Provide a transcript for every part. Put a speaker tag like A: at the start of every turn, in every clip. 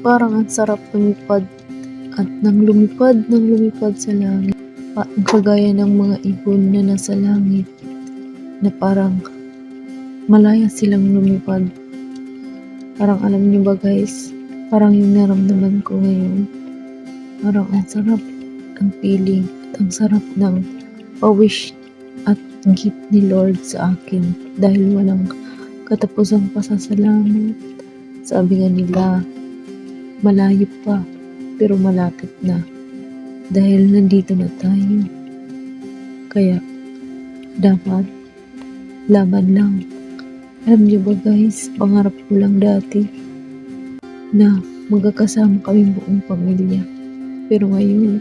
A: Parang ang sarap lumipad at nang lumipad nang lumipad sa langit. Pa- ang kagaya ng mga ibon na nasa langit na parang malaya silang lumipad. Parang alam niyo ba guys, parang yung naramdaman ko ngayon. Parang ang sarap ang feeling at ang sarap ng pa-wish at gift ni Lord sa akin dahil walang katapusang pasasalamat. Sabi nga nila, malayo pa pero malapit na dahil nandito na tayo. Kaya dapat laban lang. Alam niyo ba guys, pangarap ko lang dati na magkakasama kami buong pamilya. Pero ngayon,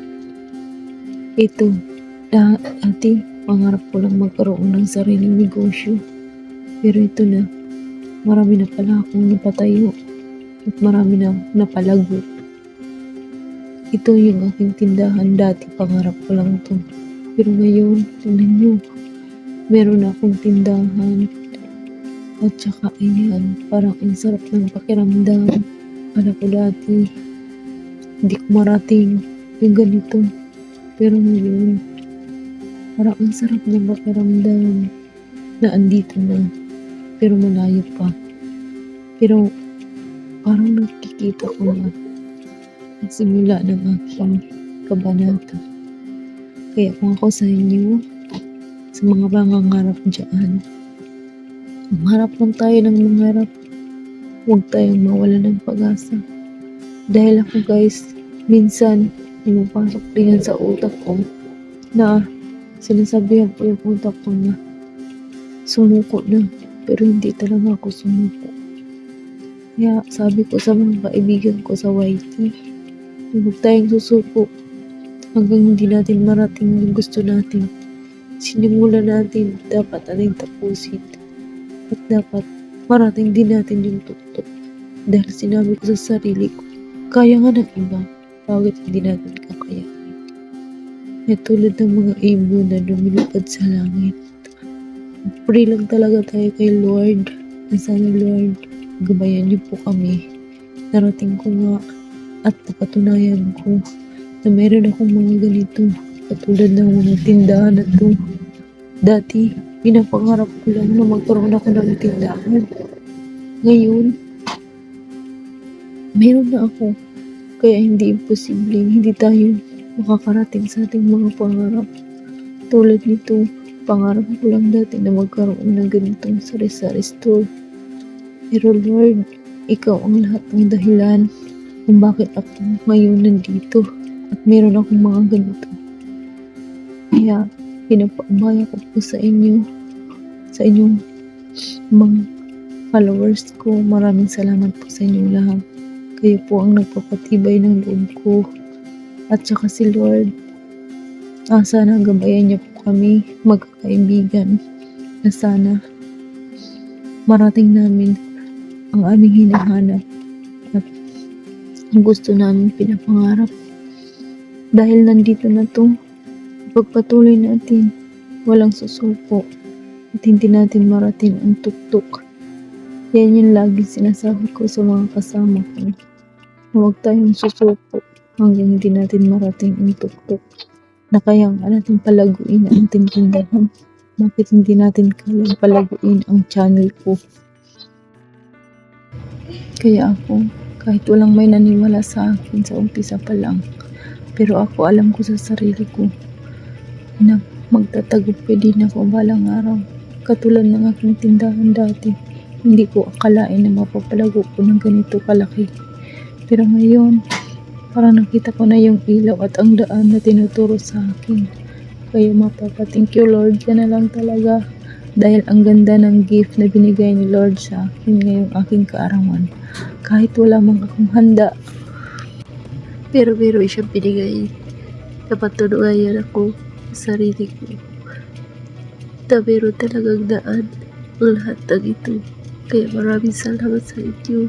A: ito, dati pangarap ko lang magkaroon ng sariling negosyo. Pero ito na, marami na pala akong napatayo at marami na napalago. Ito yung aking tindahan dati, pangarap ko lang to. Pero ngayon, tingnan nyo, meron akong tindahan. At saka ayan, parang ang sarap ng pakiramdam. Kala ko dati, hindi ko marating yung ganito. Pero ngayon, parang ang sarap ng pakiramdam na andito na. Pero malayo pa. Pero parang nakikita ko na ang simula ng aking kabanata. Kaya kung ako sa inyo, sa mga pangangarap dyan, Mangarap lang tayo ng mangarap. Huwag tayong mawala ng pag-asa. Dahil ako guys, minsan, pumapasok din yan sa utak ko na sinasabihan ko yung utak ko na sumuko na. Pero hindi talaga ako sumuko. Kaya sabi ko sa mga kaibigan ko sa YT, huwag tayong susuko hanggang hindi natin marating yung gusto natin. Sinimulan natin, dapat natin tapusin. At dapat marating din natin yung tuktok. Dahil sinabi ko sa sarili ko, kaya nga ng iba, bakit hindi natin kakayanin? Ay tulad ng mga ibon na lumilipad sa langit. Pray lang talaga tayo kay Lord. Na sana Lord, gabayan niyo po kami. Narating ko nga at napatunayan ko na meron akong mga ganito katulad ng mga tindahan na to. Dati, Pinapangarap ko lang na magkaroon ako ng tindahan. Ngayon, meron na ako. Kaya hindi imposible, hindi tayo makakarating sa ating mga pangarap. Tulad nito, pangarap ko lang dati na magkaroon ng ganitong sari-sari store. Pero Lord, ikaw ang lahat ng dahilan kung bakit ako ngayon nandito at meron akong mga ganito. Kaya, pinapaubaya ko po sa inyo, sa inyong mga followers ko. Maraming salamat po sa inyong lahat. Kayo po ang nagpapatibay ng loob ko. At saka si Lord, ah, sana gabayan niyo po kami magkakaibigan na sana marating namin ang aming hinahanap ang gusto namin pinapangarap. Dahil nandito na to, pagpatuloy natin, walang susuko at hindi natin marating ang tuktok. Yan yung lagi sinasabi ko sa mga kasama ko. Huwag tayong susuko hanggang hindi natin marating ang tuktok. Na kayang natin palaguin ang ating tindahan. Bakit hindi natin kayang palaguin ang channel ko? Kaya ako, kahit walang may naniwala sa akin sa umpisa pa lang, pero ako alam ko sa sarili ko na magtatagumpay din ako balang araw. Katulad ng aking tindahan dati, hindi ko akalain na mapapalago ko ng ganito kalaki. Pero ngayon, parang nakita ko na yung ilaw at ang daan na tinuturo sa akin. Kaya mapapa, thank you Lord, yan na lang talaga. Dahil ang ganda ng gift na binigay ni Lord sa akin ngayong aking kaarawan. Kahit wala mang akong handa. Pero pero siya binigay. Dapat tunugayan ako sa sarili ko. Tabero talagang daan ang lahat ng ito. Kaya maraming salamat sa inyo.